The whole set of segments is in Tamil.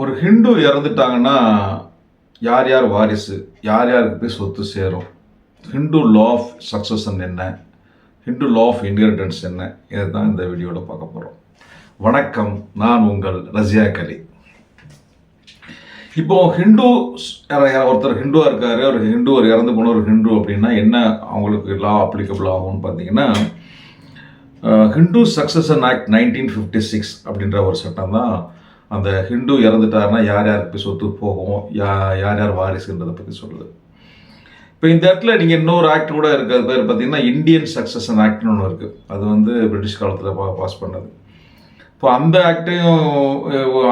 ஒரு ஹிந்து இறந்துட்டாங்கன்னா யார் யார் வாரிசு யார் யாருக்கு போய் சொத்து சேரும்? ஹிந்து லா ஆஃப் சக்சஷன் என்ன? ஹிந்து லா ஆஃப் இன்ஹெரிட்டன்ஸ் என்ன? இதை தான் இந்த வீடியோவில் பார்க்க போகிறோம் வணக்கம் நான் உங்கள் ரஜியா கலி. இப்போ ஹிந்து ஒருத்தர் ஹிந்துவாக இருக்காரு ஒரு ஹிந்து ஒரு இறந்து போன ஒரு ஹிந்து அப்படின்னா என்ன அவங்களுக்கு லா அப்ளிகபிள் ஆகும்னு பார்த்தீங்கன்னா Hindu succession act nineteen fifty six அப்படின்ற ஒரு சட்டம் தான் அந்த ஹிந்து இறந்துட்டாருன்னா யார் யாருக்கு போய் சொத்து போகும்? யா யார் யார் வாரிசுன்றதை பற்றி சொல்லுது இப்போ இந்த இடத்துல நீங்கள் இன்னொரு ஆக்ட் கூட இருக்குது அது பேர் பார்த்தீங்கன்னா இந்தியன் சக்சஷன் ஆக்ட்னு ஒன்று இருக்குது அது வந்து பிரிட்டிஷ் காலத்தில் பா பாஸ் பண்ணது. இப்போ அந்த ஆக்டையும்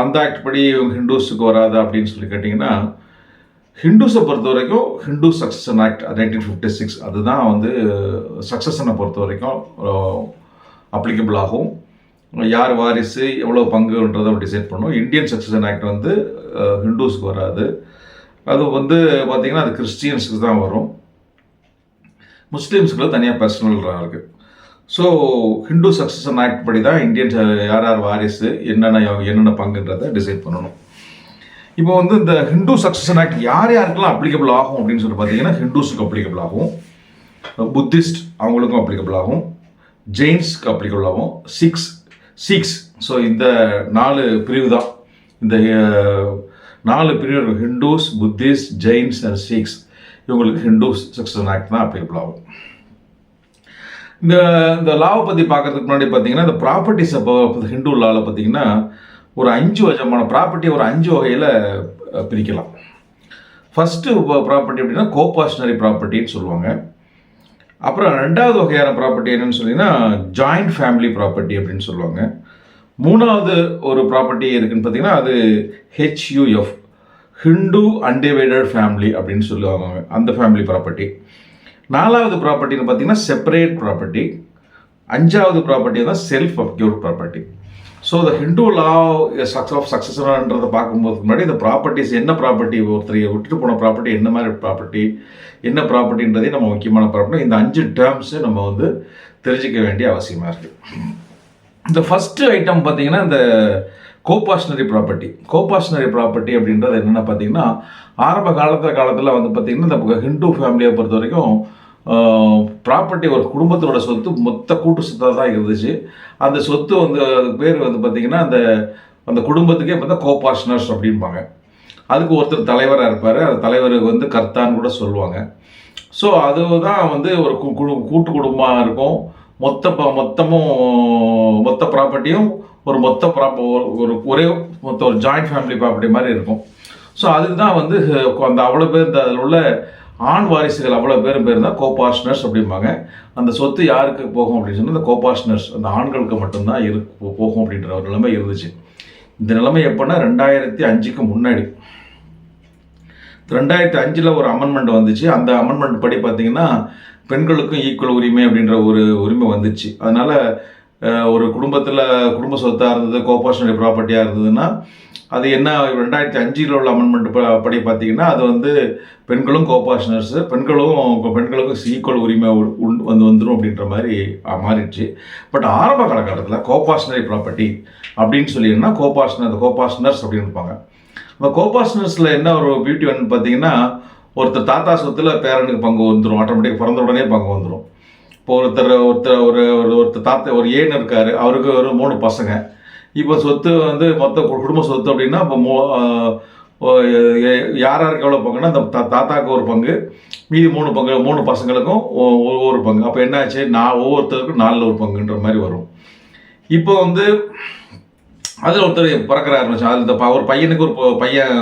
அந்த ஆக்ட் படி ஹிந்துஸுக்கு வராது அப்படின்னு சொல்லி கேட்டிங்கன்னா ஹிந்துஸை பொறுத்த வரைக்கும் Hindu succession act nineteen fifty six அதுதான் வந்து சக்சஷனை பொறுத்த வரைக்கும் அப்ளிகபிள் ஆகும். யார் வாரிசு எவ்வளோ பங்குன்றதை டிசைட் பண்ணும். இந்தியன் சக்சஷன் ஆக்ட் வந்து ஹிந்துஸ்க்கு வராது. அது வந்து பார்த்திங்கன்னா அது கிறிஸ்டியன்ஸுக்கு தான் வரும். முஸ்லீம்ஸுக்குள்ள தனியாக பர்சனல் இருக்குது ஸோ ஹிந்து சக்சஷன் ஆக்ட் படி தான் இந்தியன் யார் யார் வாரிசு என்னென்ன என்னென்ன பங்குன்றதை டிசைட் பண்ணணும். இப்போ வந்து இந்த ஹிந்து சக்சஷன் ஆக்ட் யார் யாருக்கெல்லாம் அப்ளிகபிள் ஆகும் அப்படின்னு சொல்லி பார்த்தீங்கன்னா ஹிந்துஸுக்கு அப்ளிகபிள் ஆகும். புத்திஸ்ட் அவங்களுக்கும் அப்ளிகபிள் ஆகும். ஜெயின்ஸ்க்கு அப்ளிகபிள் ஆகும். சிக்ஸ் சிக்ஸ் ஸோ இந்த நாலு பிரிவு தான். இந்த நாலு பிரிவு Hindus Buddhist Jains and Sikhs இவங்களுக்கு ஹிந்துஸ் செக்ஷன் ஆக்ட் தான் அப்ளிகபிள் ஆகும். இந்த இந்த லாவை பற்றி பார்க்கறதுக்கு முன்னாடி பார்த்தீங்கன்னா இந்த ப்ராப்பர்ட்டிஸை ஹிந்து லாவில் பார்த்தீங்கன்னா ஒரு அஞ்சு விதமான ப்ராப்பர்ட்டி ஒரு அஞ்சு வகையில் பிரிக்கலாம். ஃபஸ்ட்டு ப்ராப்பர்ட்டி அப்படின்னா கோபாஷனரி ப்ராப்பர்ட்டின்னு சொல்லுவாங்க. அப்புறம் ரெண்டாவது வகையான ப்ராப்பர்ட்டி என்னன்னு சொல்லிங்கன்னா ஜாயிண்ட் ஃபேமிலி ப்ராப்பர்ட்டி அப்படின்னு சொல்லுவாங்க. மூணாவது ஒரு ப்ராப்பர்ட்டி இருக்குன்னு பார்த்தீங்கன்னா அது ஹெச்யூஎஃப் ஹிந்து அன்டிவைடட் ஃபேமிலி அப்படின்னு சொல்லுவாங்க. அந்த ஃபேமிலி ப்ராப்பர்ட்டி நாலாவது ப்ராப்பர்ட்டின்னு பார்த்தீங்கன்னா செப்பரேட் ப்ராப்பர்ட்டி அஞ்சாவது ப்ராப்பர்ட்டி தான் self அப்யூர் property so the Hindu law sucks of சக்ஸஸ்ன்றதை பார்க்கும்போது முன்னாடி இந்த ப்ராப்பர்ட்டிஸ் என்ன ப்ராப்பர்ட்டி ஒருத்தர் விட்டுட்டு போன ப்ராப்பர்ட்டி என்ன மாதிரி ப்ராப்பர்ட்டி என்ன ப்ராப்பர்ட்டின்றதே நம்ம முக்கியமான ப்ராப்பர்ட்டி இந்த அஞ்சு டேர்ம்ஸு நம்ம வந்து தெரிஞ்சிக்க வேண்டிய அவசியமாக இருக்குது இந்த ஃபஸ்ட்டு ஐட்டம் பார்த்தீங்கன்னா இந்த கோபாஷனரி ப்ராப்பர்ட்டி கோபாஷனரி ப்ராப்பர்ட்டி அப்படின்றது என்னென்ன பார்த்தீங்கன்னா ஆரம்ப காலத்தில் காலத்தில் வந்து பார்த்திங்கன்னா இந்த ஹிந்து ஃபேமிலியை பொறுத்த வரைக்கும் ப்ராப்பர்ட்டி ஒரு குடும்பத்தோட சொத்து மொத்த கூட்டு சொத்தாக தான் இருந்துச்சு. அந்த சொத்து வந்து அதுக்கு பேர் வந்து பார்த்திங்கன்னா அந்த அந்த குடும்பத்துக்கே பார்த்தா கோபாஷனர்ஸ் அப்படின்பாங்க அதுக்கு ஒருத்தர் தலைவராக இருப்பார். அந்த தலைவருக்கு வந்து கர்த்தான்னு கூட சொல்லுவாங்க. ஸோ அதுதான் வந்து ஒரு கூட்டு குடும்பமாக இருக்கும். மொத்த ப மொத்தமும் மொத்த ப்ராப்பர்ட்டியும் ஒரு மொத்த ப்ராப்ப ஒரு ஒரே மொத்த ஒரு ஜாயிண்ட் ஃபேமிலி ப்ராப்பர்ட்டி மாதிரி இருக்கும். ஸோ அதுக்கு தான் வந்து அந்த அவ்வளோ பேர் இந்த அதில் உள்ள ஆண் வாரிசுகள் அவ்வளோ பேரும் பேர் தான் கோபார்ட்னர்ஸ் அப்படிம்பாங்க. அந்த சொத்து யாருக்கு போகும் அப்படின்னு சொன்னால் அந்த கோபாஷ்னர்ஸ் அந்த ஆண்களுக்கு மட்டும்தான் இரு போகும் அப்படின்ற ஒரு நிலைமை இருந்துச்சு. இந்த நிலைமை எப்போன்னா ரெண்டாயிரத்தி அஞ்சுக்கு முன்னாடி. ரெண்டாயிரத்தி அஞ்சில் ஒரு அமெண்ட்மெண்ட் வந்துச்சு. அந்த அமெண்ட்மெண்ட் படி பார்த்திங்கன்னா பெண்களுக்கும் ஈக்குவல் உரிமை அப்படின்ற ஒரு உரிமை வந்துச்சு. அதனால் ஒரு குடும்பத்தில் குடும்ப சொத்தாக இருந்தது கோபார்ஷனரி ப்ராப்பர்ட்டியாக இருந்ததுன்னா அது என்ன ரெண்டாயிரத்தி அஞ்சில் உள்ள அமெண்ட்மெண்ட் படி பார்த்தீங்கன்னா அது வந்து பெண்களும் கோபார்ஷனர்ஸு பெண்களும் பெண்களுக்கும் ஈக்குவல் உரிமை வந்து வந்துடும் அப்படின்ற மாதிரி மாறிடுச்சு. பட் ஆரம்ப காலகட்டத்தில் கோபாஷனரி ப்ராப்பர்ட்டி அப்படின்னு சொல்லிங்கன்னா கோபாஷனர் கோபாஷனர்ஸ் அப்படின்னு இருப்பாங்க. இப்போ கோபாஷனர்ஸில் என்ன ஒரு பியூட்டி வந்து பார்த்தீங்கன்னா ஒருத்தர் தாத்தா சொத்தில் பேரனுக்கு பங்கு வந்துடும் ஆட்டோமேட்டிக் பிறந்த உடனே பங்கு வந்துடும் இப்போ ஒருத்தர் ஒருத்தர் ஒரு ஒரு ஒருத்தர் தாத்தா ஒரு ஏன் இருக்கார் அவருக்கு ஒரு மூணு பசங்க. இப்போ சொத்து வந்து மொத்த குடும்ப சொத்து அப்படின்னா இப்போ மோ யார் யாருக்கு எவ்வளோ பங்குன்னா அந்த தா தாத்தாவுக்கு ஒரு பங்கு மீதி மூணு பங்கு மூணு பசங்களுக்கும் ஒவ்வொரு பங்கு. அப்போ என்னாச்சு நான் ஒவ்வொருத்தருக்கும் நாலில் ஒரு பங்குன்ற மாதிரி வரும். இப்போ வந்து அதில் ஒருத்தர் பிறக்கிறாரு அதில் இந்த ஒரு பையனுக்கு ஒரு பையன்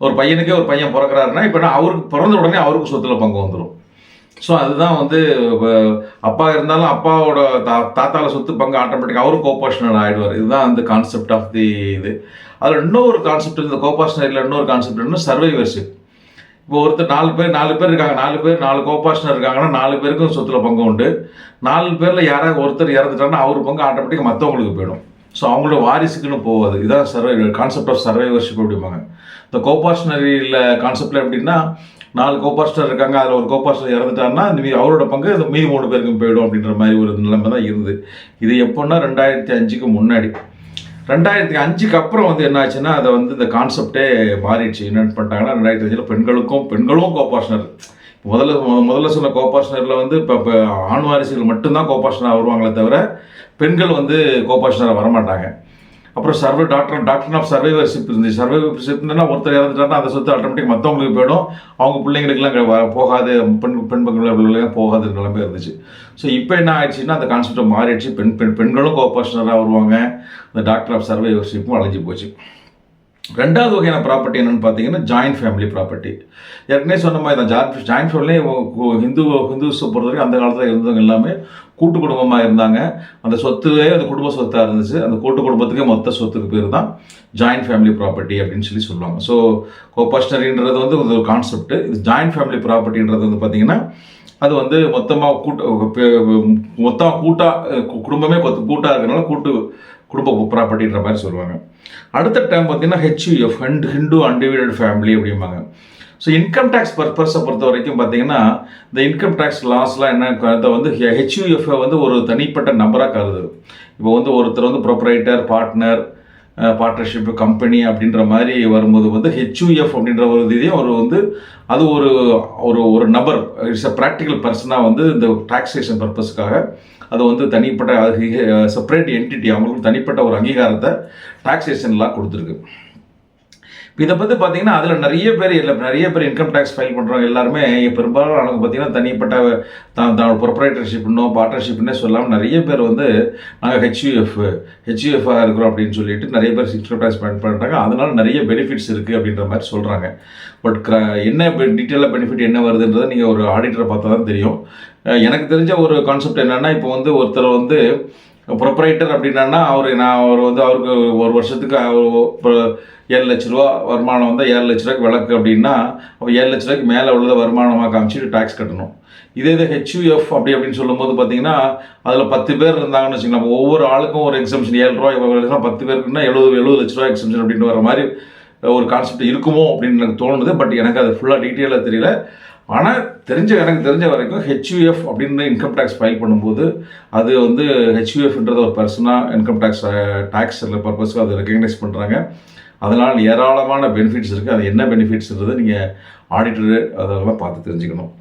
ஒரு பையனுக்கே ஒரு பையன் பிறக்கிறாருன்னா இப்போ நான் அவருக்கு பிறந்த உடனே அவருக்கு சொத்தில் பங்கு வந்துடும் ஸோ அதுதான் வந்து அப்பா இருந்தாலும் அப்பாவோட தா தாத்தாவில் சொத்து பங்கு ஆட்டோமேட்டிக்காக அவரும் கோபாஷனல் ஆகிடுவார் இதுதான் வந்து கான்செப்ட் ஆஃப் தி இது. அதில் இன்னொரு கான்செப்ட் இந்த கோபாஷனரியில் இன்னொரு கான்செப்ட் என்ன சர்வைவர்ஷிப் இப்போ ஒருத்தர் நாலு பேர் நாலு பேர் இருக்காங்க. நாலு பேர் நாலு கோபாஷனர் இருக்காங்கன்னா நாலு பேருக்கும் சொத்துல பங்கு உண்டு. நாலு பேரில் யாராவது ஒருத்தர் இறந்துட்டாங்கன்னா அவர் பங்கு ஆட்டோமேட்டிக்காக மற்றவங்களுக்கு போயிடும். ஸோ அவங்களோட வாரிசுக்குன்னு போகாது. இதான் சர்வை கான்செப்ட் ஆஃப் சர்வைவர்ஷிப் அப்படிம்பாங்க. இந்த கோபாஷனரியில் கான்செப்டில் எப்படின்னா நாலு கோபாஸ்டர் இருக்காங்க அதில் ஒரு கோபாஸ்டர் இறந்துட்டாருன்னா இந்த மீதி அவரோட பங்கு இந்த மீதி மூணு பேருக்கும் போயிடும் அப்படின்ற மாதிரி ஒரு நிலைமை தான் இருந்தது. இது எப்போன்னா ரெண்டாயிரத்தி அஞ்சுக்கு முன்னாடி. ரெண்டாயிரத்தி அஞ்சுக்கு அப்புறம் வந்து என்னாச்சுன்னா அதை வந்து இந்த கான்செப்டே மாறிடுச்சு. என்னென்னு பண்ணிட்டாங்கன்னா ரெண்டாயிரத்தி அஞ்சில் பெண்களுக்கும் பெண்களும் கோபாஷனர் முதல்ல முதல்ல சொன்ன கோபாஷனரில் வந்து இப்போ இப்போ ஆண் வாரிசுகள் மட்டும்தான் கோபாஷனாக வருவாங்களே தவிர பெண்கள் வந்து கோபாஷனராக வரமாட்டாங்க. அப்புறம் சர்வே டாக்டர் டாக்டர் ஆஃப் சர்வைவர்ஷிப் இருந்துச்சு. இருந்தால் ஒருத்தர் இறந்துட்டாருன்னா அந்த சொத்து ஆட்டோமேட்டிக் மற்றவங்களுக்கு போயிடும். அவங்க பிள்ளைங்களுக்குலாம் போகாது. பெண் பெண் பிள்ளைங்க போகாது நிலைமை இருந்துச்சு. ஸோ இப்போ என்ன ஆயிடுச்சுன்னா அந்த கான்செப்டை மாறிடுச்சு. பெண் பெண் பெண்களும் கோபார்ஷனராக வருவாங்க. அந்த டாக்டர் ஆஃப் சர்வைவர்ஷிப்பும் அழிஞ்சு போச்சு. ரெண்டாவது வகையான ப்ராப்பர்ட்டி என்னென்னு பார்த்தீங்கன்னா ஜாயின்ட் ஃபேமிலி ப்ராப்பர்ட்டி ஏற்கனவே சொன்ன மாதிரி தான் ஜாயின்ட் ஜாயின்ட் ஃபேமிலியே ஹிந்து ஹிந்துஸை பொறுத்த வரைக்கும் அந்த காலத்தில் இருந்தவங்க எல்லாமே கூட்டு குடும்பமாக இருந்தாங்க. அந்த சொத்துவே அந்த குடும்ப சொத்தாக இருந்துச்சு. அந்த கூட்டு குடும்பத்துக்கே மொத்த சொத்துக்கு பேர் தான் ஜாயின்ட் ஃபேமிலி ப்ராப்பர்ட்டி அப்படின்னு சொல்லி சொல்லுவாங்க. ஸோ கோபாஸ்டரின்றது வந்து ஒரு கான்செப்ட் இது ஜாயின்ட் ஃபேமிலி ப்ராப்பர்ட்டின்றது வந்து பார்த்தீங்கன்னா அது வந்து மொத்தமாக கூட்டு மொத்தம் கூட்டாக குடும்பமே கூட்டாக இருக்கிறனால கூட்டு குடும்ப ப்ராப்பர்ட்டின்ற மாதிரி சொல்லுவாங்க. அடுத்த டைம் பார்த்தீங்கன்னா HUF hunt Hindu undivided family அப்படிம்பாங்க. ஸோ இன்கம் டேக்ஸ் பர்பஸை பொறுத்த வரைக்கும் பார்த்தீங்கன்னா இந்த இன்கம் டேக்ஸ் லாஸ்லாம் என்ன அதை வந்து ஹெச்யூஎஃப் வந்து ஒரு தனிப்பட்ட நபராக கருது இப்போ வந்து ஒருத்தர் வந்து ப்ரொப்ரைட்டர் பார்ட்னர் பார்ட்னர்ஷிப் கம்பெனி அப்படின்ற மாதிரி வரும்போது வந்து ஹெச்யூஎஃப் அப்படின்ற ஒரு இதையும் ஒரு வந்து அது ஒரு ஒரு ஒரு நபர் இட்ஸ் அ ப்ராக்டிக்கல் பர்சனாக வந்து இந்த டாக்ஸேஷன் பர்பஸ்க்காக அது வந்து தனிப்பட்ட செப்பரேட் என்டிட்டி அவங்களுக்கு தனிப்பட்ட ஒரு அங்கீகாரத்தை டாக்ஸேஷன்லாம் கொடுத்துருக்கு. இதை பற்றி பார்த்தீங்கன்னா அதில் நிறைய பேர் இல்லை நிறைய பேர் இன்கம் டேக்ஸ் ஃபைல் பண்ணுறவங்க எல்லாருமே பெரும்பாலும் அவங்க பார்த்தீங்கன்னா தனிப்பட்ட தான் தான் ப்ரொப்ரைட்டர்ஷிப்னோ பார்ட்னர்ஷிப்னே சொல்லாமல் நிறைய பேர் வந்து நாங்கள் ஹெச்யூஎஃப் ஹெச்யூஎஃபாக இருக்கிறோம் அப்படின்னு சொல்லிட்டு நிறைய பேர் இன்கம் டேக்ஸ் ஃபைல் பண்ணுறாங்க அதனால நிறைய பெனிஃபிட்ஸ் இருக்குது அப்படின்ற மாதிரி சொல்கிறாங்க பட் என்ன டீட்டெயிலாக பெனிஃபிட் என்ன வருதுன்றதை நீங்கள் ஒரு ஆடிட்டரை பார்த்தா தான் தெரியும். எனக்கு தெரிஞ்ச ஒரு கான்செப்ட் என்னென்னா இப்போ வந்து ஒருத்தர் வந்து ப்ரொப்ரைட்டர் அப்படின்னா அவர் நான் அவர் வந்து அவருக்கு ஒரு வருஷத்துக்கு அவர் இப்போ ஏழு லட்ச ரூபா வருமானம் வந்தால் ஏழு லட்ச ரூபாய்க்கு விளக்கு அப்படின்னா அப்போ ஏழு லட்ச ரூபாய்க்கு மேலே உள்ளதை வருமானமாக காமிச்சிட்டு டேக்ஸ் கட்டணும். இதே இது ஹெச்யூஎஃப் அப்படி அப்படின்னு சொல்லும்போது பார்த்தீங்கன்னா அதில் பத்து பேர் இருந்தாங்கன்னு வச்சுக்கலாம் அப்போ ஒவ்வொரு ஆளுக்கும் ஒரு எக்ஸம்ஷன் ஏழு ரூபா பத்து பேருக்குன்னா எழுபது எழுபது லட்ச ரூபா எக்ஸம்ஷன் அப்படின்னு வர மாதிரி ஒரு கான்செப்ட் இருக்குமோ அப்படின்னு எனக்கு தோணுது. பட் எனக்கு அது ஃபுல்லாக டீட்டெயிலாக தெரியல. ஆனால் தெரிஞ்ச எனக்கு தெரிஞ்ச வரைக்கும் ஹெச்யூஎஃப் அப்படின்னு இன்கம் டேக்ஸ் ஃபைல் பண்ணும்போது அது வந்து ஹெச்யூஎஃப்ன்றது ஒரு பர்சனாக இன்கம் டேக்ஸ் டேக்ஸ் பர்பஸ்க்கு அதை ரெக்கக்னைஸ் பண்ணுறாங்க அதனால் ஏராளமான பெனிஃபிட்ஸ் இருக்குது அது என்ன பெனிஃபிட்ஸ்ன்றது நீங்கள் ஆடிட்டரு அதெல்லாம் பார்த்து தெரிஞ்சுக்கணும்.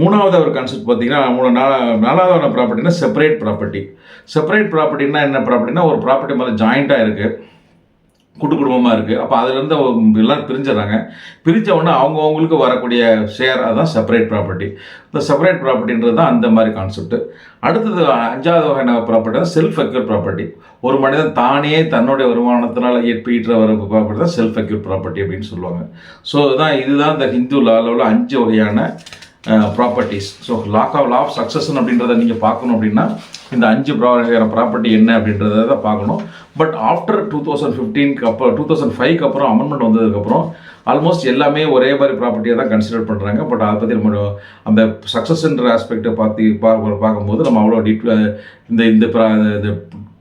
மூணாவது ஒரு கான்செப்ட் பார்த்தீங்கன்னா மூணு நாலா நாலாவது ப்ராப்பர்ட்டினா செப்பரேட் ப்ராப்பர்ட்டி செப்பரேட் ப்ராப்பர்ட்டினா என்ன ப்ராப்பர்ட்டினா ஒரு ப்ராப்பர்ட்டி மேலே ஜாயிண்ட்டாக இருக்குது கூட்டு குடும்பமாக இருக்குது அப்போ அதுலேருந்து எல்லோரும் பிரிஞ்சிடறாங்க. பிரித்த உடனே அவங்கவுங்களுக்கு வரக்கூடிய ஷேர் அதுதான் செப்பரேட் ப்ராப்பர்ட்டி இந்த செப்பரேட் ப்ராப்பர்ட்டின்றது தான் அந்த மாதிரி கான்செப்ட் அடுத்தது அஞ்சாவது வகையான ப்ராப்பர்ட்டி தான் செல்ஃப் அக்யூர் ப்ராப்பர்ட்டி ஒரு மனிதன் தானே தன்னுடைய வருமானத்தினால் ஈட்டுற வர ப்ராப்பர்ட்டி தான் செல்ஃப் அக்யூர் ப்ராப்பர்ட்டி அப்படின்னு சொல்லுவாங்க. ஸோ இதுதான் இதுதான் இந்த ஹிந்து லாவில் உள்ள அஞ்சு வகையான properties so law of law of சக்ஸஸ்ன்னு அப்படின்றத நீங்கள் பார்க்கணும் அப்படின்னா இந்த அஞ்சு ப்ராப்பர்ட்டி என்ன அப்படின்றத தான் பார்க்கணும். பட் ஆஃப்டர் டூ தௌசண்ட் ஃபிஃப்டீனுக்கு அப்புறம் டூ தௌசண்ட் ஃபைவ்க்கு அப்புறம் அமெண்ட்மெண்ட் வந்ததுக்கப்புறம் ஆல்மோஸ்ட் எல்லாமே ஒரே மாதிரி ப்ராப்பர்ட்டியாக தான் கன்சிடர் பண்ணுறாங்க பட் அதை பற்றி நம்ம அந்த சக்ஸஸ்ன்ற ஆஸ்பெக்டை பார்த்து பா பார்க்கும்போது நம்ம அவ்வளோ டீப் இந்த இந்த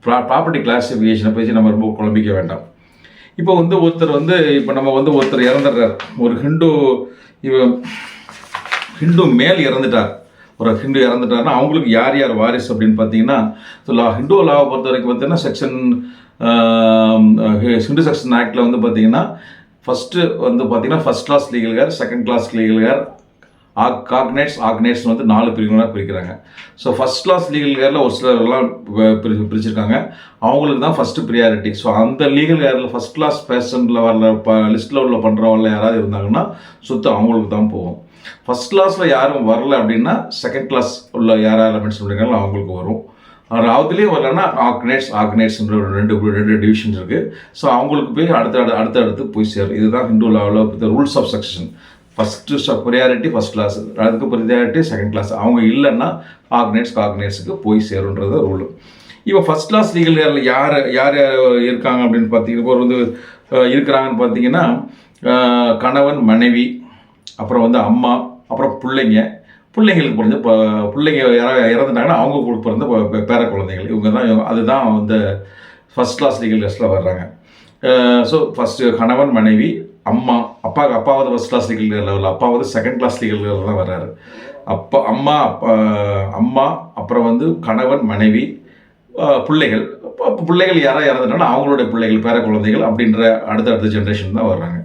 ப்ரா ப்ராப்பர்ட்டி கிளாஸிஃபிகேஷனை பற்றி நம்ம ரொம்ப குழம்பிக்க வேண்டாம். இப்போ வந்து ஒருத்தர் வந்து இப்போ நம்ம வந்து ஒருத்தர் இறந்துடுறார். ஒரு ஹிந்து இவ ஹிந்து மேல் இறந்துட்டார். ஒரு ஹிந்து இறந்துட்டாருன்னா அவங்களுக்கு யார் யார் வாரிசு அப்படின்னு பார்த்தீங்கன்னா லா ஹிந்து லாவை பொறுத்த வரைக்கும் பார்த்தீங்கன்னா செக்ஷன் ஹிந்து செக்ஷன் ஆக்டில் வந்து பார்த்தீங்கன்னா ஃபஸ்ட்டு வந்து பார்த்தீங்கன்னா first class legal care second class legal care ஆக் காக்னேட்ஸ் ஆக்னேட்ஸ் வந்து நாலு பிரிவுகளாக பிரிக்கிறாங்க. ஸோ ஃபஸ்ட் கிளாஸ் லீகல் கேரில் ஒரு சிலர்லாம் பிரி பிரிச்சிருக்காங்க. அவங்களுக்கு தான் ஃபஸ்ட்டு ப்ரியாரிட்டி ஸோ அந்த லீகல் கேரில் ஃபஸ்ட் கிளாஸ் பேஷண்டில் வரல ப லிஸ்ட்டில் உள்ள பண்ணுறவங்கள யாராவது இருந்தாங்கன்னா சுத்தம் அவங்களுக்கு தான் போகும். ஃபஸ்ட் கிளாஸில் யாரும் வரல அப்படின்னா செகண்ட் கிளாஸ் உள்ள யார் யார் மென்ஷன் அவங்களுக்கு வரும். ராவத்துலேயும் வரலன்னா ஆக்னேட்ஸ் ஆக்னேட்ஸ்ன்ற ஒரு ரெண்டு ரெண்டு டிவிஷன் இருக்குது ஸோ அவங்களுக்கு போய் அடுத்த அடுத்த அடுத்து அடுத்து போய் சேரும். இதுதான் Hindu லாவில் rules of section first priority first class அதுக்கு ப்ரியாரிட்டி செகண்ட் கிளாஸ் அவங்க இல்லைன்னா ஆக்னேட்ஸ் காக்னேட்ஸுக்கு போய் சேருன்றது ரூல் இப்போ ஃபஸ்ட் கிளாஸ் லீகல் யார் யார் யார் இருக்காங்க அப்படின்னு பார்த்தீங்கன்னா ஒரு வந்து இருக்கிறாங்கன்னு பார்த்தீங்கன்னா கணவன் மனைவி அப்புறம் வந்து அம்மா அப்புறம் பிள்ளைங்க. பிள்ளைங்களுக்கு பிறந்த இப்போ பிள்ளைங்க இறந்துட்டாங்கன்னா அவங்க பிறந்த பேர குழந்தைகள். இவங்க தான் இவங்க- அதுதான் வந்து ஃபஸ்ட் கிளாஸ் லீகல் லிஸ்ட்டில் வர்றாங்க. ஸோ ஃபஸ்ட்டு கணவன் மனைவி அம்மா அப்பா அப்பாவது ஃபஸ்ட் கிளாஸ் லீகல் லெவலில் அப்பாவது செகண்ட் கிளாஸ் லீகல் லெவலில் தான் வர்றாரு. அப்பா அம்மா அப்பா அம்மா அப்புறம் வந்து கணவன் மனைவி பிள்ளைகள். பிள்ளைகள் யாராவது இறந்துட்டாங்கன்னா அவங்களுடைய பிள்ளைகள் பேர குழந்தைகள் அப்படின்ற அடுத்த அடுத்த ஜென்ரேஷன் தான் வர்றாங்க.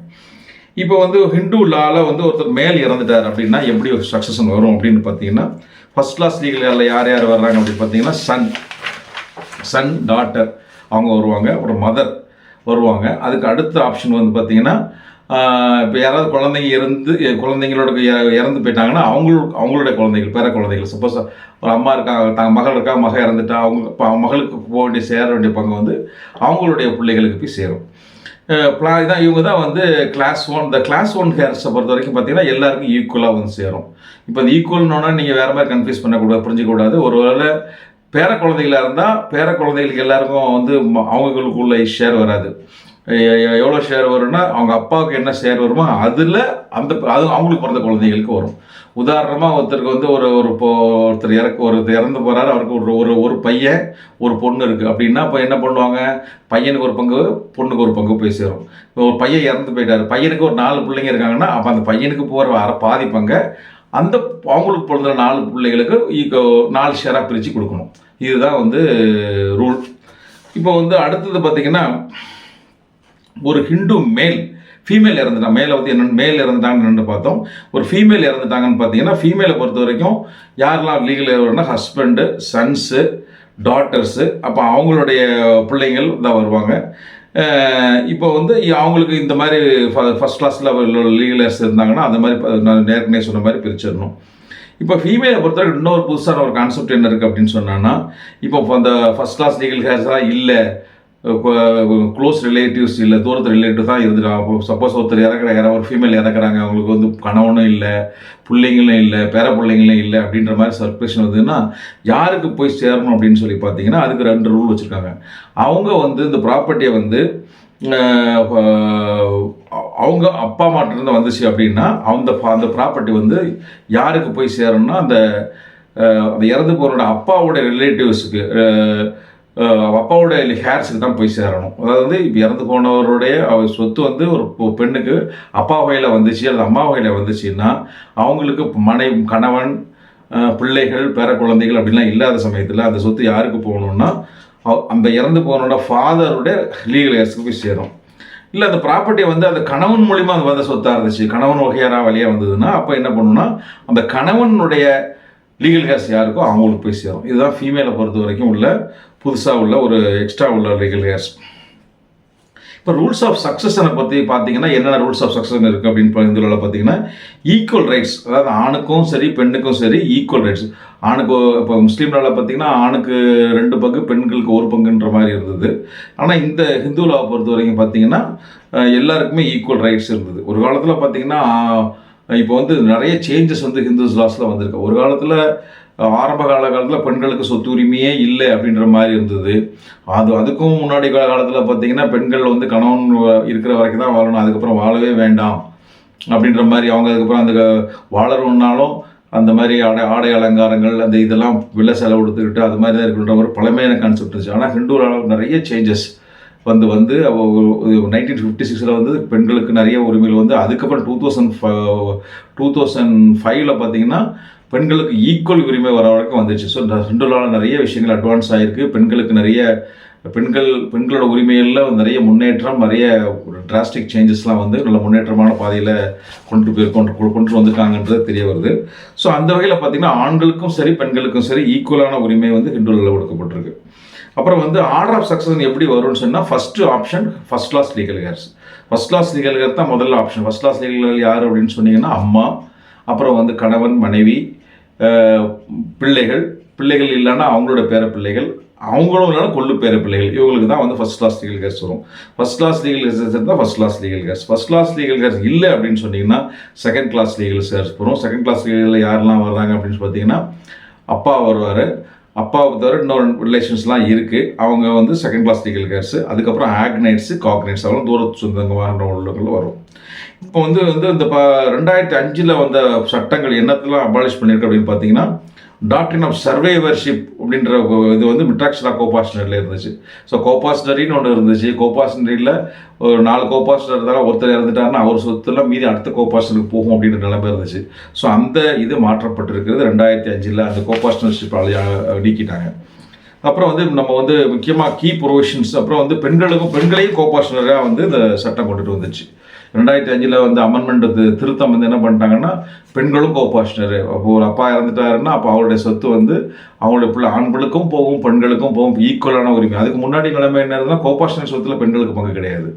இப்போ வந்து ஹிந்து லால வந்து ஒருத்தர் மேல் இறந்துட்டார் அப்படின்னா எப்படி ஒரு சக்ஸஷன் வரும் அப்படின்னு பார்த்தீங்கன்னா ஃபர்ஸ்ட் கிளாஸ் லீகல் யார் யார் வர்றாங்க அப்படின்னு பார்த்தீங்கன்னா சன் சன் டாட்டர் அவங்க வருவாங்க. அப்புறம் மதர் வருவாங்க. அதுக்கு அடுத்த ஆப்ஷன் வந்து பார்த்தீங்கன்னா இப்போ யாராவது குழந்தைங்க இருந்து குழந்தைங்களோட இற- இறந்து போயிட்டாங்கன்னா அவங்களுக்கு அவங்களுடைய குழந்தைகள் பேர குழந்தைகள். சப்போஸ் ஒரு அம்மா இருக்காங்க தாங்க மகள் இருக்கா மக இறந்துட்டா அவங்க மகளுக்கு போக வேண்டிய சேர வேண்டிய பங்கு வந்து அவங்களுடைய பிள்ளைகளுக்கு போய் சேரும். பிளா இதான். இவங்க தான் வந்து கிளாஸ் ஒன் இந்த கிளாஸ் ஒன் ஹேர்ஸை பொறுத்த வரைக்கும் பார்த்தீங்கன்னா எல்லாருக்கும் ஈக்குவலாக வந்து சேரும். இப்போ இந்த ஈக்குவல்னோன்னா நீங்கள் வேறு மாதிரி கன்ஃபியூஸ் பண்ணக்கூடாது புரிஞ்சுக்கூடாது ஒரு வேளை பேர குழந்தைகளாக இருந்தால் பேர குழந்தைகளுக்கு எல்லாருக்கும் வந்து அவங்களுக்குள்ள ஷேர் வராது. எவ்வளோ ஷேர் வரும்னா அவங்க அப்பாவுக்கு என்ன ஷேர் வருமோ அதில் அந்த அது அவங்களுக்கு பிறந்த குழந்தைகளுக்கு வரும். உதாரணமாக ஒருத்தருக்கு வந்து ஒரு ஒரு இப்போ ஒருத்தர் இறக்கு ஒருத்தர் இறந்து போகிறாரு அவருக்கு ஒரு ஒரு ஒரு பையன் ஒரு பொண்ணு இருக்குது அப்படின்னா இப்போ என்ன பண்ணுவாங்க? பையனுக்கு ஒரு பங்கு பொண்ணுக்கு ஒரு பங்கு போய் சேரும். இப்போ ஒரு பையன் இறந்து போயிட்டார். பையனுக்கு ஒரு நாலு பிள்ளைங்க இருக்காங்கன்னா அப்போ அந்த பையனுக்கு போகிற அரை பாதி பங்கை அந்த அவங்களுக்கு பிறந்த நாலு பிள்ளைகளுக்கு நாலு ஷேராக பிரித்து கொடுக்கணும். இதுதான் வந்து ரூல். இப்போ வந்து அடுத்தது பார்த்திங்கன்னா ஒரு ஹிந்து மேல் ஃபீமேல் இறந்துட்டாங்க மேலே வந்து என்னென்னு மேல் இறந்துட்டாங்கன்னு பார்த்தோம். ஒரு ஃபீமேல் இறந்துட்டாங்கன்னு பார்த்தீங்கன்னா ஃபீமேலை பொறுத்த வரைக்கும் யாரெல்லாம் லீகல் வரும்னா ஹஸ்பண்டு சன்ஸு டாட்டர்ஸு அப்போ அவங்களுடைய பிள்ளைங்கள் தான் வருவாங்க. இப்போ வந்து அவங்களுக்கு இந்த மாதிரி ஃபஸ்ட் கிளாஸில் லீகலர்ஸ் இருந்தாங்கன்னா அந்த மாதிரி நான் நேர்கனே சொன்ன மாதிரி பிரிச்சிடணும். இப்போ ஃபீமேலை பொறுத்தவரைக்கும் இன்னொரு புதுசான ஒரு கான்செப்ட் என்ன இருக்குது அப்படின்னு சொன்னான்னா இப்போ அந்த ஃபஸ்ட் கிளாஸ் லீகல் ஹேர்ஸ்லாம் இல்லை க்ளோஸ் ரிலேட்டிவ்ஸ் இல்லை தூரத்து ரிலேட்டிவ் தான் இருந்துட்டாங்க சப்போஸ் ஒருத்தர் இறக்குற யாராவது ஒரு ஃபீமேல் இறக்குறாங்க அவங்களுக்கு வந்து கணவனும் இல்லை பிள்ளைங்களும் இல்லை பேர பிள்ளைங்களும் இல்லை அப்படின்ற மாதிரி சர்ப்ரேஷன் வந்ததுன்னா யாருக்கு போய் சேரணும் அப்படின்னு சொல்லி பார்த்தீங்கன்னா அதுக்கு ரெண்டு ரூல் வச்சுருக்காங்க. அவங்க வந்து இந்த ப்ராப்பர்ட்டியை வந்து அவங்க அப்பா அம்மாட்டிருந்து வந்துச்சு அப்படின்னா அந்த அந்த ப்ராப்பர்ட்டி வந்து யாருக்கு போய் சேரணும்னா அந்த அந்த இறந்து போகிறோட அப்பாவோட ரிலேட்டிவ்ஸுக்கு அப்பாவோட ஹேர்ஸுக்கு தான் போய் சேரணும். அதாவது இப்போ இறந்து போனவருடைய அவர் சொத்து வந்து ஒரு பெண்ணுக்கு அப்பா வகையில் வந்துச்சு அல்லது அம்மா வகையில் வந்துச்சுன்னா அவங்களுக்கு மனைவி கணவன் பிள்ளைகள் பேர குழந்தைகள் அப்படிலாம் இல்லாத சமயத்தில் அந்த சொத்து யாருக்கு போகணும்னா அந்த இறந்து போனோட ஃபாதருடைய லீகல் ஹேர்ஸுக்கு போய் சேரும். இல்லை அந்த ப்ராப்பர்ட்டியை வந்து அந்த கணவன் மூலிமா அது வந்த சொத்தாக இருந்துச்சு கணவன் வகையாரா வழியாக வந்ததுன்னா அப்போ என்ன பண்ணணும்னா அந்த கணவனுடைய லீகல் கேஸ் யாருக்கோ அவங்களுக்கு போய் சேரும். இதுதான் ஃபீமேலை பொறுத்த வரைக்கும் உள்ள புதுசாக உள்ள ஒரு எக்ஸ்ட்ரா உள்ள லீகல் கேஸ் இப்போ ரூல்ஸ் ஆஃப் சக்ஸஸனை பற்றி பார்த்தீங்கன்னா என்னென்ன ரூல்ஸ் ஆஃப் சக்ஸஸ் இருக்குது அப்படின்னு பா- பார்த்தீங்கன்னா ஈக்குவல் ரைட்ஸ் அதாவது ஆணுக்கும் சரி பெண்ணுக்கும் சரி ஈக்குவல் ரைட்ஸ் ஆணுக்கு இப்போ முஸ்லீம்னால பார்த்தீங்கன்னா ஆணுக்கு ரெண்டு பங்கு பெண்களுக்கு ஒரு பங்குன்ற மாதிரி இருந்தது. ஆனால் இந்த ஹிந்துலாவை பொறுத்த வரைக்கும் பார்த்தீங்கன்னா எல்லாருக்குமே ஈக்குவல் ரைட்ஸ் இருந்தது. ஒரு காலத்தில் பார்த்தீங்கன்னா இப்போ வந்து நிறைய சேஞ்சஸ் வந்து ஹிந்துஸ் லாஸில் வந்திருக்கு. ஒரு காலத்தில் ஆரம்ப காலகாலத்தில் பெண்களுக்கு சொத்து உரிமையே இல்லை அப்படின்ற மாதிரி இருந்தது. அது அதுக்கும் முன்னாடி காலத்தில் பார்த்தீங்கன்னா பெண்கள் வந்து கணவன் வ- இருக்கிற வரைக்கும் தான் வாழணும். அதுக்கப்புறம் வாழவே வேண்டாம் அப்படின்ற மாதிரி அவங்க அதுக்கப்புறம் அந்த வாழணுன்னாலும் அந்த மாதிரி ஆடை ஆடை அலங்காரங்கள் அந்த இதெல்லாம் விலை செலவு கொடுத்துக்கிட்டு அது மாதிரி தான் இருக்குன்ற ஒரு பழமையான கான்செப்ட் இருந்துச்சு. ஆனால் ஹிந்துவில் நிறைய சேஞ்சஸ் வந்து வந்து நைன்டீன் ஃபிஃப்டி சிக்ஸில் வந்து பெண்களுக்கு நிறைய உரிமைகள் வந்து அதுக்கப்புறம் டூ தௌசண்ட் டூ தௌசண்ட் ஃபைவ்ல பார்த்தீங்கன்னா பெண்களுக்கு ஈக்குவல் உரிமை வர வரைக்கும் வந்துச்சு. ஸோ ஹிந்துலாவில் நிறைய விஷயங்கள் அட்வான்ஸ் ஆகிருக்கு பெண்களுக்கு நிறைய பெண்கள் பெண்களோட உரிமைகளில் நிறைய முன்னேற்றம் நிறைய டிராஸ்டிக் சேஞ்சஸ்லாம் வந்து நல்ல முன்னேற்றமான பாதையில் கொண்டு போய் கொண்டு கொண்டு வந்திருக்காங்கன்றது தெரிய வருது. ஸோ அந்த வகையில் பார்த்தீங்கன்னா ஆண்களுக்கும் சரி பெண்களுக்கும் சரி ஈக்குவலான உரிமை வந்து ஹிந்துலில் கொடுக்கப்பட்டிருக்கு அப்புறம் வந்து ஆர்டர் ஆஃப் சக்ஸஸ் எப்படி வரும்னு சொன்னால் first option first class legal heirs first class legal heir தான் முதல்ல option first class legal heir யார் அப்படின்னு சொன்னீங்கன்னா அம்மா அப்புறம் வந்து கணவன் மனைவி பிள்ளைகள். பிள்ளைகள் இல்லைன்னா அவங்களோட பேர பிள்ளைகள் அவங்களும் இல்லைனா கொள்ளு பேர பிள்ளைகள். இவங்களுக்கு தான் வந்து ஃபஸ்ட் கிளாஸ் லீகல் கேஸ் வரும். ஃபஸ்ட் கிளாஸ் லீகல் கேஸ் தான் first class legal case first class legal case இல்லை அப்படின்னு சொன்னீங்கன்னா செகண்ட் கிளாஸ் லீகல் கேஸ் வரும். செகண்ட் கிளாஸ் லீகலில் யாரெல்லாம் வர்றாங்க அப்படின்னு பார்த்தீங்கன்னா அப்பா வருவார். அப்பாவை தவிர இன்னொரு ரிலேஷன்ஸ்லாம் இருக்குது அவங்க வந்து செகண்ட் கிளாஸ் லீகல் கேர்ஸு அதுக்கப்புறம் ஆக்னைட்ஸு காக்னைட்ஸ் அவங்களும் தூர சொந்தங்கமான உள்ளவர்கள் வரும். இப்போ வந்து வந்து இந்த ப ரெண்டாயிரத்தி அஞ்சில் வந்த சட்டங்கள் என்னத்தெல்லாம் அபாலிஷ் பண்ணியிருக்கு அப்படின்னு பார்த்தீங்கன்னா டாக்டரின் ஆஃப் சர்வேவர்ஷிப் அப்படின்ற இது வந்து மிட்ராக்ஷனா கோபாஸ்டரில் இருந்துச்சு. ஸோ கோபாஸ்டரின்னு ஒன்று இருந்துச்சு. கோபாஸ்டரியில் ஒரு நாலு கோபாஸ்டர் இருந்தாலும் ஒருத்தர் இறந்துட்டாருன்னா அவர் சொத்துலாம் மீதி அடுத்த கோபாஸ்டருக்கு போகும் அப்படின்ற நிலைமை இருந்துச்சு. ஸோ அந்த இது மாற்றப்பட்டிருக்கிறது ரெண்டாயிரத்தி அஞ்சில் அந்த கோபாஸ்டர்ஷிப் நீக்கிட்டாங்க. அப்புறம் வந்து நம்ம வந்து முக்கியமாக கீ ப்ரொவிஷன்ஸ் அப்புறம் வந்து பெண்களுக்கும் பெண்களையும் கோபாஸ்டராக வந்து இந்த சட்டம் கொண்டுட்டு வந்துச்சு. ரெண்டாயிரத்தி அஞ்சில் வந்து அமெண்ட்மெண்ட் திருத்தம் வந்து என்ன பண்ணிட்டாங்கன்னா பெண்களும் கோபாஷனர் அப்போ ஒரு அப்பா இறந்துட்டாருன்னா அப்போ அவருடைய சொத்து வந்து அவங்களுடைய பிள்ளை ஆண்களுக்கும் போகும் பெண்களுக்கும் போகும் ஈக்குவலான உரிமை. அதுக்கு முன்னாடி நிலைமை என்ன இருந்தால் கோபாஷனர் சொத்துல பெண்களுக்கு பங்கு கிடையாது.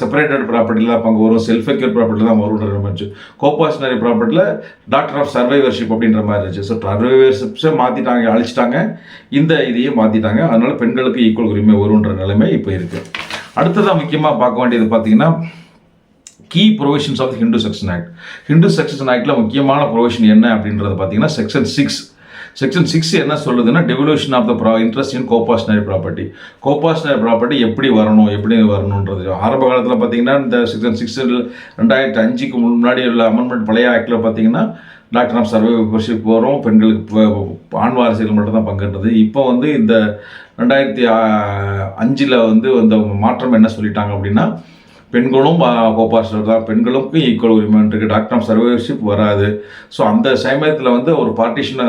செப்பரேட்டட் ப்ராப்பர்ட்டியில் பங்கு வரும் செல்ஃப் செக்யூர் ப்ராப்பர்ட்டி தான் வரும்ன்ற இருந்துச்சு கோபாஷனரி ப்ராப்பர்ட்டியில் டாக்டர் ஆஃப் சர்வைவர்ஷிப் அப்படின்ற மாதிரி இருந்துச்சு. ஸோ சர்வைவர்ஷிப்ஸை மாற்றிட்டாங்க அழிச்சிட்டாங்க. இந்த இதையே மாற்றிட்டாங்க அதனால் பெண்களுக்கு ஈக்குவல் உரிமை வரும்ன்ற நிலைமை இப்போ இருக்குது அடுத்ததாக முக்கியமாக பார்க்க வேண்டியது பார்த்தீங்கன்னா key provisions of Hindu section act Hindu section ஆக்டில் முக்கியமான ப்ரொவிஷன் என்ன அப்படின்றது பார்த்தீங்கன்னா செக்ஷன் சிக்ஸ் செக்ஷன் சிக்ஸ் என்ன சொல்லுதுன்னா டெவல்யூஷன் ஆஃப் த ப்ரா interest in coparcenary property coparcenary property எப்படி வரணும் எப்படி வரணுன்றது. ஆரம்ப காலத்தில் பார்த்தீங்கன்னா இந்த செக்ஷன் சிக்ஸ் ரெண்டாயிரத்தி அஞ்சுக்கு முன்னாடி உள்ள அமெண்ட்மெண்ட் பழைய ஆக்டில் பார்த்தீங்கன்னா டாக்டர் ஆஃப் சர்வைவர்ஷிப் வரும் பெண்களுக்கு ஆண் வாரிசுகள் மட்டும்தான் பங்குன்றது. இப்போ வந்து இந்த ரெண்டாயிரத்தி அஞ்சில் வந்து அந்த மாற்றம் என்ன சொல்லிட்டாங்க அப்படின்னா பெண்களும் கோபாஸ்டர் தான். பெண்களுக்கும் ஈக்குவல் உரிமை இருக்குது டாக்டர் ஆஃப் சர்வைவர்ஷிப் வராது. ஸோ அந்த சமயத்தில் வந்து ஒரு பார்ட்டிஷன்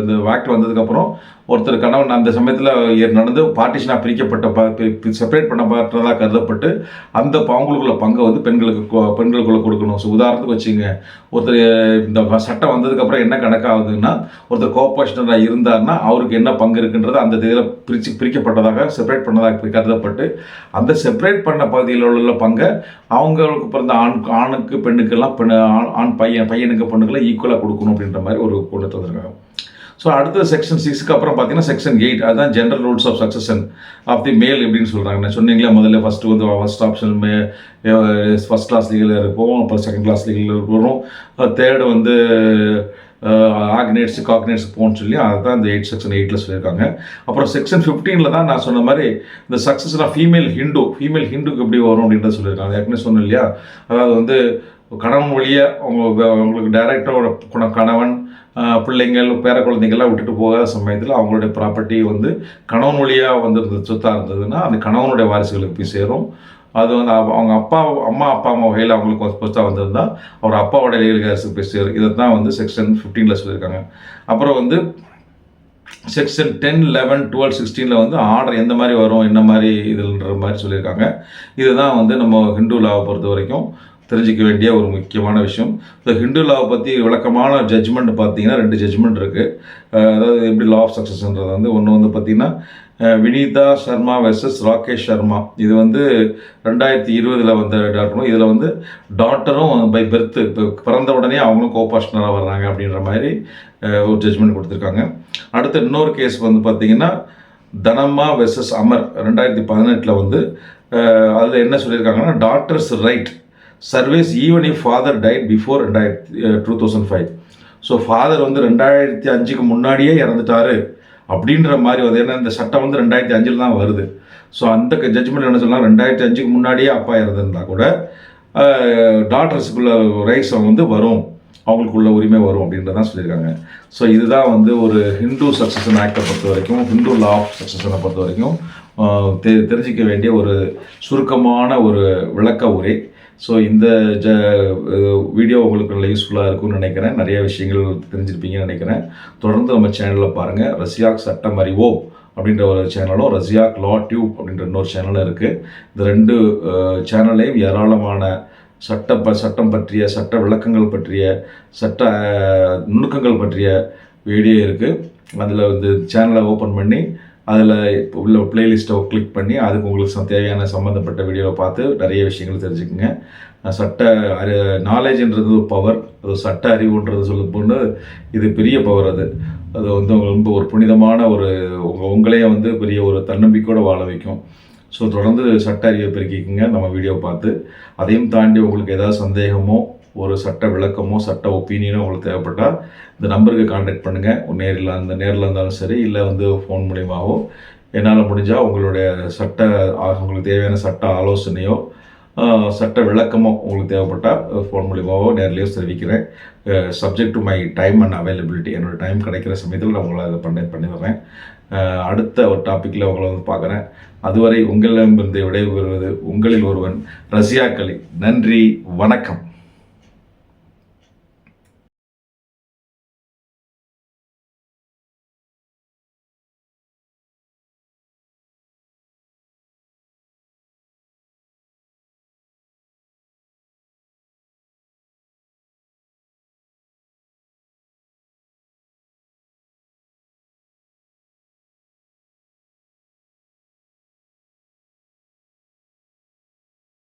இந்த ஆக்ட் வந்ததுக்கப்புறம் ஒருத்தர் கணவன் அந்த சமயத்தில் நடந்து பார்ட்டிஷனாக பிரிக்கப்பட்ட செப்பரேட் பண்ணப்பட்டதாக கருதப்பட்டு அந்த அவங்களுக்குள்ள பங்கை வந்து பெண்களுக்கு பெண்களுக்குள்ளே கொடுக்கணும். ஸோ உதாரணத்துக்கு வச்சுங்க. ஒருத்தர் இந்த சட்டம் வந்ததுக்கப்புறம் என்ன கணக்காகுதுன்னா ஒருத்தர் கோஆப்ரேஷனராக இருந்தார்னா அவருக்கு என்ன பங்கு இருக்குன்றது அந்த இதில் பிரித்து பிரிக்கப்பட்டதாக செப்பரேட் பண்ணதாக கருதப்பட்டு அந்த செப்பரேட் பண்ண பகுதியில் உள்ள பங்கை அவங்களுக்கு பிறந்த ஆண் ஆணுக்கு பெண்ணுக்கெல்லாம் பெண் ஆண் பையன் பையனுக்கு பெண்ணுக்கெல்லாம் ஈக்குவலாக கொடுக்கணும் அப்படின்ற மாதிரி ஒரு கொண்டு வந்திருக்காங்க. ஸோ அடுத்த செக்ஷன் சிக்ஸ்க்கு அப்புறம் பார்த்தீங்கன்னா செக்ஷன் எயிட் அதுதான் general rules of succession of the male எப்படின்னு சொல்கிறாங்க நான் சொன்னீங்களே முதல்ல ஃபஸ்ட்டு வந்து first option may first class legal இருப்போம் அப்புறம் செகண்ட் கிளாஸ் லீகல் வரும் தேர்டு வந்து ஆக்னேட்ஸ் காக்னேட்ஸ் போன்னு சொல்லி அதுதான் இந்த எயிட் செக்ஷன் எயிட்டில் சொல்லியிருக்காங்க. அப்புறம் செக்ஷன் ஃபிஃப்டீனில் தான் நான் சொன்ன மாதிரி இந்த success of female Hindu female ஹிண்டுக்கு எப்படி வரும் அப்படின்றத சொல்லியிருக்காங்க. ஏற்கனவே சொன்னேன் இல்லையா? அதாவது வந்து கணவன் வழியாக அவங்க அவங்களுக்கு டைரக்டாக கணவன் பிள்ளைங்கள் பேர குழந்தைங்கள்லாம் விட்டுட்டு போகாத சமயத்தில் அவங்களுடைய ப்ராப்பர்ட்டி வந்து கணவன் வழியாக வந்து சொத்தாக இருந்ததுன்னா அந்த கணவனுடைய வாரிசுகளுக்கு போய் சேரும். அது வந்து அவங்க அப்பா அம்மா அப்பா அம்மா வகையில் அவங்களுக்கு பொறுத்தாக வந்திருந்தால் அவர் அப்பாவோட லீகல் கேஸுக்கு போய் சேரும் இதை தான் வந்து செக்ஷன் ஃபிஃப்டீனில் சொல்லியிருக்காங்க. அப்புறம் வந்து செக்ஷன் டென் லெவன் டுவெல் சிக்ஸ்டீனில் வந்து ஆர்டர் எந்த மாதிரி வரும் என்ன மாதிரி இதுன்ற மாதிரி சொல்லியிருக்காங்க. இதுதான் வந்து நம்ம ஹிந்து லாவை பொறுத்த வரைக்கும். தெரிஞ்சிக்க வேண்டிய ஒரு முக்கியமான விஷயம். இந்த ஹிந்து லாவை பற்றி விளக்கமான ஜட்ஜ்மெண்ட் பார்த்தீங்கன்னா ரெண்டு ஜட்ஜ்மெண்ட் இருக்குது அதாவது எப்படி லா ஆஃப் சக்ஸஸ்ன்றது வந்து. ஒன்று வந்து பார்த்திங்கன்னா வினீதா சர்மா வெர்சஸ் ராகேஷ் சர்மா. இது வந்து ரெண்டாயிரத்தி இருபதில் வந்த டாக்டரும் இதில் வந்து டாக்டரும் பை பெர்த்து இப்போ பிறந்த உடனே அவங்களும் கோபாஷனராக வர்றாங்க அப்படின்ற மாதிரி ஒரு ஜட்ஜ்மெண்ட் கொடுத்துருக்காங்க. அடுத்து இன்னொரு கேஸ் வந்து பார்த்திங்கன்னா தனம்மா வெர்சஸ் அமர் ரெண்டாயிரத்தி பதினெட்டில் வந்து அதில் என்ன சொல்லியிருக்காங்கன்னா daughters right service even if father died before ரெண்டாயிரத்தி two thousand five so father வந்து ரெண்டாயிரத்தி அஞ்சுக்கு முன்னாடியே இறந்துட்டாரு. அப்படின்ற மாதிரி வந்து ஏன்னா இந்த சட்டம் வந்து ரெண்டாயிரத்தி அஞ்சில் தான் வருது. ஸோ அந்த ஜட்ஜ்மெண்ட் என்ன சொல்லலாம் ரெண்டாயிரத்தி அஞ்சுக்கு முன்னாடியே அப்பா இறந்துருந்தா கூட டாக்டர்ஸுக்குள்ள ரைட்ஸ் வந்து வரும். அவங்களுக்குள்ள உரிமை வரும் அப்படின்றதான் சொல்லியிருக்காங்க. ஸோ இதுதான் வந்து ஒரு ஹிந்து சக்சஷன் ஆக்டை பொறுத்த வரைக்கும் ஹிந்து லா ஆஃப் சக்சஷனை பொறுத்த வரைக்கும் தெ தெரிஞ்சிக்க வேண்டிய ஒரு சுருக்கமான ஒரு விளக்க உரை. ஸோ இந்த ஜ வீடியோ உங்களுக்கு நல்ல யூஸ்ஃபுல்லாக இருக்கும்னு நினைக்கிறேன். நிறைய விஷயங்கள் தெரிஞ்சிருப்பீங்கன்னு நினைக்கிறேன். தொடர்ந்து நம்ம சேனலில் பாருங்கள் ரஷ்யாக் சட்டம் அறிவோம் அப்படின்ற ஒரு சேனலும் ரஷ்யாக் லா டியூப் அப்படின்ற இன்னொரு சேனலும் இருக்குது இந்த ரெண்டு சேனல்லையும் ஏராளமான சட்ட ப சட்டம் பற்றிய சட்ட விளக்கங்கள் பற்றிய சட்ட நுணுக்கங்கள் பற்றிய வீடியோ இருக்குது அதில் வந்து சேனலை ஓப்பன் பண்ணி அதில் உள்ள பிளேலிஸ்ட்டை கிளிக் பண்ணி அதுக்கு உங்களுக்கு தேவையான சம்மந்தப்பட்ட வீடியோவை பார்த்து நிறைய விஷயங்கள் தெரிஞ்சுக்கோங்க. சட்ட அறி நாலேஜ்ன்றது பவர் அது சட்ட அறிவுன்றது சொல்ல போது இது பெரிய பவர் அது. அது வந்து ரொம்ப ஒரு புனிதமான ஒரு உங்கள் உங்களையே வந்து பெரிய ஒரு தன்னம்பிக்கையோடு வாழ வைக்கும். ஸோ தொடர்ந்து சட்ட அறிவை பெருக்கிக்கோங்க. நம்ம வீடியோ பார்த்து. அதையும் தாண்டி உங்களுக்கு ஏதாவது சந்தேகமோ ஒரு சட்ட விளக்கமோ சட்ட ஒப்பீனியனோ உங்களுக்கு தேவைப்பட்டால் இந்த நம்பருக்கு காண்டாக்ட் பண்ணுங்கள் நேரில் அந்த நேரில் இருந்தாலும் சரி இல்லை வந்து ஃபோன் மூலியமாகவோ என்னால் முடிஞ்சால் உங்களுடைய சட்ட உங்களுக்கு தேவையான சட்ட ஆலோசனையோ சட்ட விளக்கமோ உங்களுக்கு தேவைப்பட்டால் ஃபோன் மூலியமாகவோ நேர்லேயோ தெரிவிக்கிறேன். Subject to my time and availability என்னோடய டைம் கிடைக்கிற சமயத்தில் நான் உங்களை அதை பண்ணி பண்ணி அடுத்த ஒரு டாப்பிக்கில் உங்களை வந்து பார்க்குறேன். அதுவரை உங்களிடமிருந்து விடைபெறுவது உங்களில் ஒருவன் ரஷ்யாக்களி நன்றி வணக்கம்.